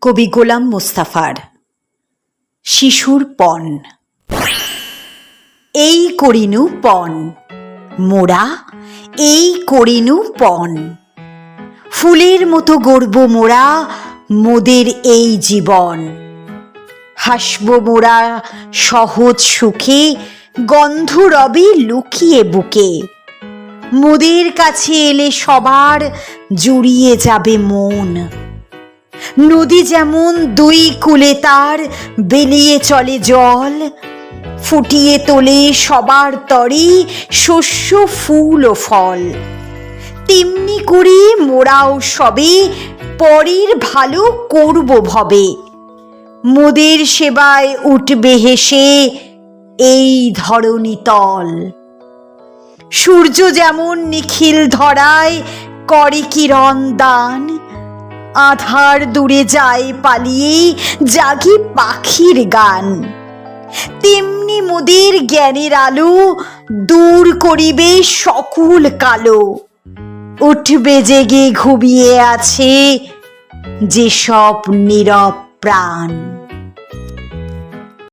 কবি গোলাম মোস্তাফার শিশুর পণ। এই করিনু পণ। মোরা, এই করিনু পণ। ফুলের মতো গর্ব মোরা, মোদের এই জীবন। হাসব মোরা সহজ সুখে, গন্ধ রবে লুকিয়ে বুকে। মোদের কাছে এলে সবার জুড়িয়ে যাবে মন। নদী যেমন দুই কুলে তার, বেলিয়ে চলে জল, ফুটিয়ে তোলে সবার তরে শস্য, ফুল ও ফল। তেমনি করে মোরাও সবে, পরের ভালো করব ভবে। মোদের সেবায় উঠবে হেসে এই ধরণী তল। সূর্য যেমন নিখিল ধরায়, করে কিরণ দান আধার দূরে যায় পালিয়ে জাগি পাখির গান। তেমনি মোদের জ্ঞানের আলো দূর করিবে সকল কালো। উঠবে জেগে ঘুমিয়ে আছে যেসব নীরব প্রাণ।